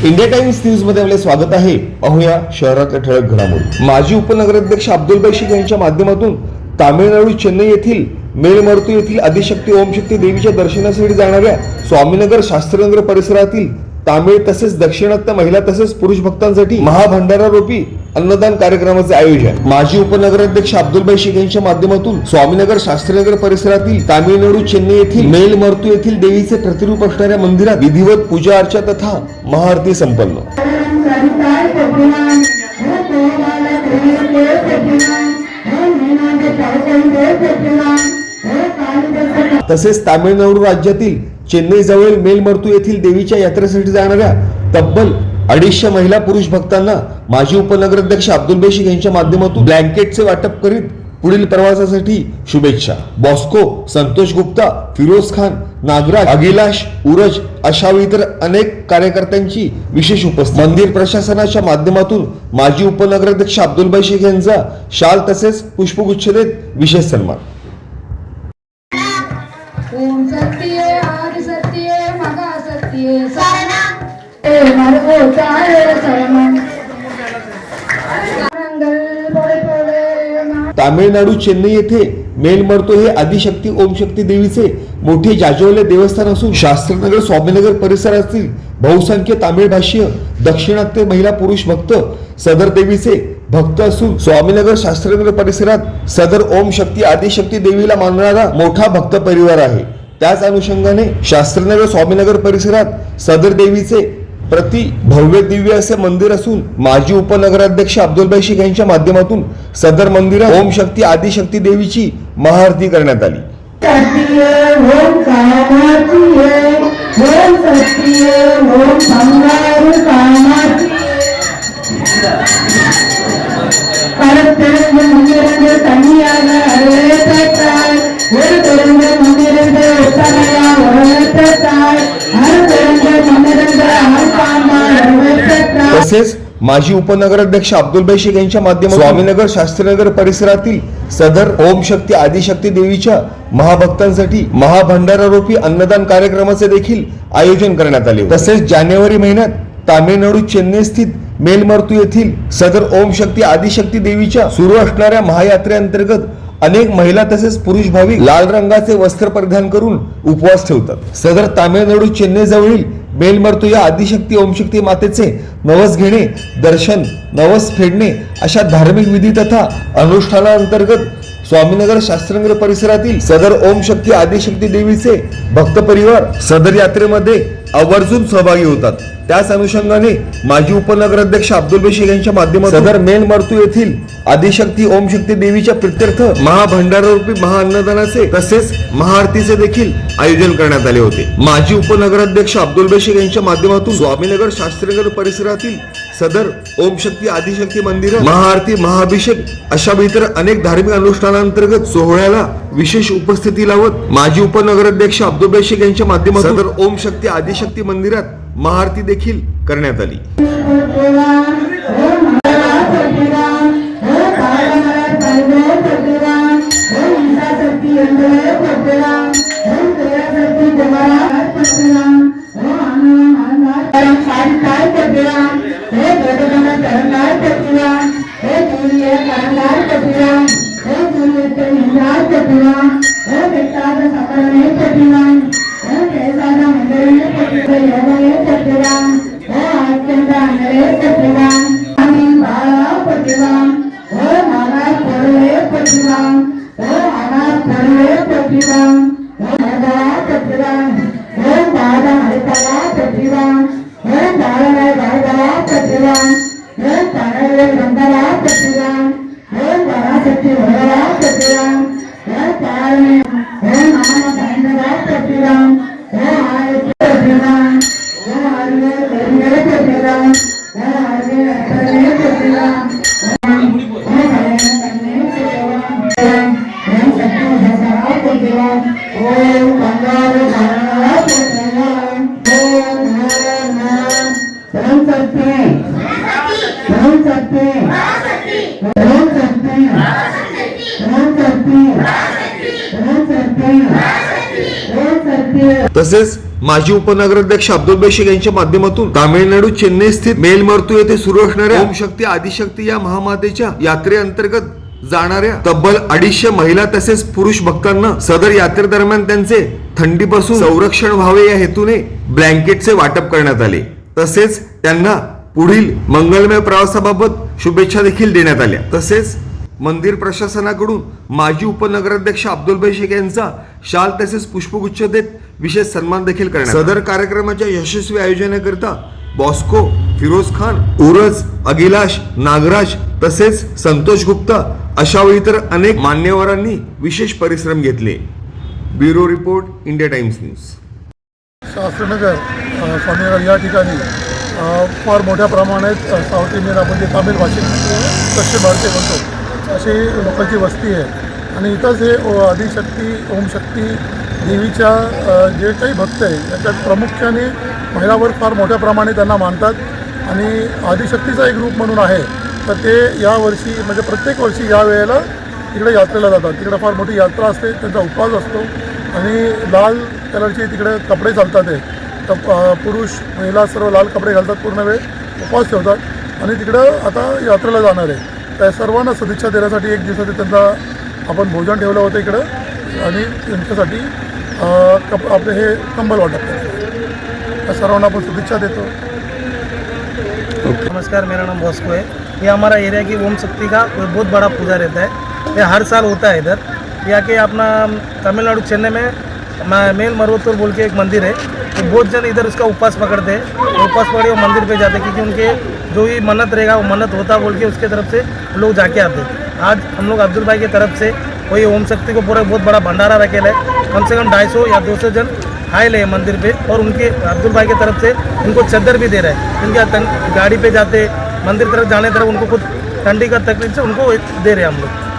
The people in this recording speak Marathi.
इंडिया टाइम्स न्यूजमध्ये आपले स्वागत आहे. पाहूया शहरातल्या ठळक घडामोडी. माजी उपनगराध्यक्ष अब्दुल बैशिक यांच्या माध्यमातून तामिळनाडू चेन्नई येथील मेळमर्तू येथील आदिशक्ती ओमशक्ती देवीच्या दर्शनासाठी जाणाऱ्या स्वामीनगर शास्त्रनगर परिसरातील तामिळ तसेच दक्षिणात्य महिला तसेच पुरुष भक्तांसाठी महाभंडारा रोपी अन्नदान कार्यक्रमाचे आयोजन. माजी उपनगराध्यक्ष अब्दुलबाई शेख यांच्या माध्यमातून स्वामीनगर शास्त्रीनगर परिसरातील तामिळनाडू चेन्नई येथील मेलमर्तू येथील देवीचे प्रतिरूप असणाऱ्या मंदिरात विधिवत पूजा अर्चा तथा महाआरती संपन्न. तसेच तामिळनाडू राज्यातील चेन्नई जवळ मेलमर्तू येथील देवीच्या यात्रेसाठी जाणाऱ्या तब्बल अडीचशे महिला पुरुष भक्तांना माजी उपनगराध्यक्ष अब्दुल बेशिक यांच्या माध्यमातून ब्लँकेटचे वाटप करीत पुढील प्रवासासाठी शुभेच्छा. बॉस्को संतोष गुप्ता फिरोज खान नागराज अगिलाश उरज अशा इतर अनेक कार्यकर्त्यांची विशेष उपस्थिती. मंदिर प्रशासनाच्या माध्यमातून माजी उपनगराध्यक्ष अब्दुल शेख यांचा शाल तसेच पुष्पगुच्छ देत विशेष सन्मान. तामिळनाडू चेन्नई येथे मेलमर्तो हे आदिशक्ती ओमशक्ती देवीचे मोठे जाजवले देवस्थान असून शास्त्रनगर स्वामीनगर परिसरातील बहुसंख्य तामिळ भाषीय दक्षिणात्य महिला पुरुष भक्त सदर देवीचे भक्त असून स्वामीनगर शास्त्रनगर परिसरात सदर ओम शक्ती आदिशक्ती देवीला मानणारा मोठा भक्त परिवार आहे. त्याच अनुषंगाने शास्त्रनगर स्वामीनगर परिसरात सदर देवीचे प्रति भव्य दिव्य असे मंदिर असून माजी उपनगराध्यक्ष अब्दुल शेख यांच्या माध्यमातून सदर मंदिरात ओम शक्ती आदिशक्ती देवीची महाआरती करण्यात आली. सत्य माजी उपनगराध्यक्ष अब्दुल शेख यांच्या माध्यमातून स्वामीनगर शास्त्रीनगर परिसरातील सदर ओम शक्ती आदिशक्ती देवीच्या महाभक्तांसाठी महाभंडारोपी अन्नदान कार्यक्रमाचे देखील आयोजन करण्यात आले तसेच जानेवारी महिन्यात तामिळनाडू चेन्नई स्थित मेलमर्तू येथील सदर ओम शक्ती आदिशक्ती देवीच्या सुरू असणाऱ्या महायात्रेअंतर्गत अनेक महिला तसेच पुरुष भाविक लाल रंगाचे वस्त्र परिधान करून उपवास ठेवतात. सदर तामिळनाडू चेन्नई जवळील मेलमर्तू या आदिशक्ती ओमशक्ती मातेचे नवस घेणे दर्शन नवस फेडणे अशा धार्मिक विधी तथा अनुष्ठानांतर्गत स्वामीनगर शास्त्रनगर परिसरातील सदर ओम शक्ती आदिशक्ती देवीचे भक्त परिवार सदर यात्रेमध्ये आवर्जून सहभागी होतात. त्याच अनुषंगाने माजी उपनगराध्यक्ष अब्दुल बेशेख यांच्या माध्यमातून सदर मेन मर्तू येथील आदिशक्ती ओम शक्ती देवीच्या प्रित्यर्थ महाभंडारा रूपी महाअन्नदानाचे तसेच महाआरतीचे देखील आयोजन करण्यात आले होते. माजी उपनगराध्यक्ष अब्दुल बेशेख यांच्या माध्यमातून स्वामीनगर शास्त्रीनगर परिसरातील सदर ओम शक्ती आदिशक्ती मंदिर महाआरती महाअभिषेक अशा इतर अनेक धार्मिक अनुष्ठानांतर्गत सोहळ्याला विशेष उपस्थिती लावत माजी उपनगराध्यक्ष अब्दुल बेशेख यांच्या माध्यमातून सदर ओम शक्ती आदिशक्ती मंदिरात महाआरती देखील करण्यात आली. Hare तसेच माजी उपनगराध्यक्ष अब्दुल बेशेख यांच्या माध्यमातून तामिळनाडू चेन्नई स्थित मेलमर्तू येथे सुरू असणाऱ्या ओम शक्ती आदिशक्ती या महामातेच्या यात्रेअंतर्गत जाणाऱ्या तब्बल अडीचशे महिला तसेच पुरुष भक्तांना सदर यात्रेदरम्यान त्यांचे थंडीपासून संरक्षण व्हावे या हेतूने ब्लँकेटचे वाटप करण्यात आले. तसेच त्यांना पुढील मंगलमय प्रवासाबाबत शुभेच्छा देखील देण्यात आल्या. तसेच मंदिर प्रशासनाकडून माजी उपनगराध्यक्ष अब्दुल भाई शेख यांचा शाल तसेच पुष्पगुच्छ देत विशेष सन्मान देखील करण्यात सदर कार्यक्रमाच्या यशस्वी आयोजनाकरिता बॉस्को फिरोज खान उरज अगिलाश नागराज तसेच संतोष गुप्ता अशा तर अनेक मान्यवरांनी विशेष परिश्रम घेतले. Bureau report India Times news. Shastrinagar Swaminagar या ठिकाणी फार मोठ्या प्रमाणात साऊथ इंडियन आपण जे तामिळ भाषिक दक्षिण भारतीय म्हणतो अशी लोकांची वस्ती आहे. आणि इथंच हे आदिशक्ती ओमशक्ती देवीच्या जे काही भक्त आहे त्याच्यात प्रामुख्याने महिलावर फार मोठ्या प्रमाणे त्यांना मानतात. आणि आदिशक्तीचा एक रूप म्हणून आहे तर ते यावर्षी म्हणजे प्रत्येक वर्षी या वेळेला तिकडे यात्रेला जातात. तिकडे फार मोठी यात्रा असते त्यांचा उपवास असतो आणि लाल कलरचे तिकडे कपडे चालतात ते. तर पुरुष महिला सर्व लाल कपडे घालतात पूर्ण वेळ उपवास ठेवतात आणि तिकडं आता यात्रेला जाणार आहे. त्या सर्वांना सदिच्छा देण्यासाठी एक दिवसाचे त्यांचा आपण भोजन ठेवलं होतं इकडं आणि त्यांच्यासाठी कप आपले हे कंबल वाटप त्या सर्वांना आपण सदिच्छा देतो. नमस्कार, मेरा नाम बॉस्को है। ये हमारा एरिया की ओम शक्ति का बहुत बड़ा पूजा रहता है। ये हर साल होता है इधर। यहाँ के अपना तमिलनाडु, चेन्नई में मेल मरवतुर बोल के एक मंदिर है। तो बहुत जन इधर उसका उपवास पकड़ते हैं। उपवास पकड़, वो मंदिर पे जाते हैं, क्योंकि उनके जो भी मन्नत रहेगा, वो मन्नत होता बोल के उसके तरफ़ से लोग जाके आते हैं। आज हम लोग अब्दुल भाई की तरफ़ से वही ओम शक्ति को पूरा बहुत बड़ा भंडारा रखेला है। कम से कम ढाई या दो सौ जन आए ले मंदिर पे और उनके अब्दुल भाई की तरफ से उनको चद्दर भी दे रहे हैं। उनके गाड़ी पे जाते मंदिर तरफ जाने तरफ उनको कुछ ठंडी का तकलीफ से उनको दे रहे हैं हम लोग।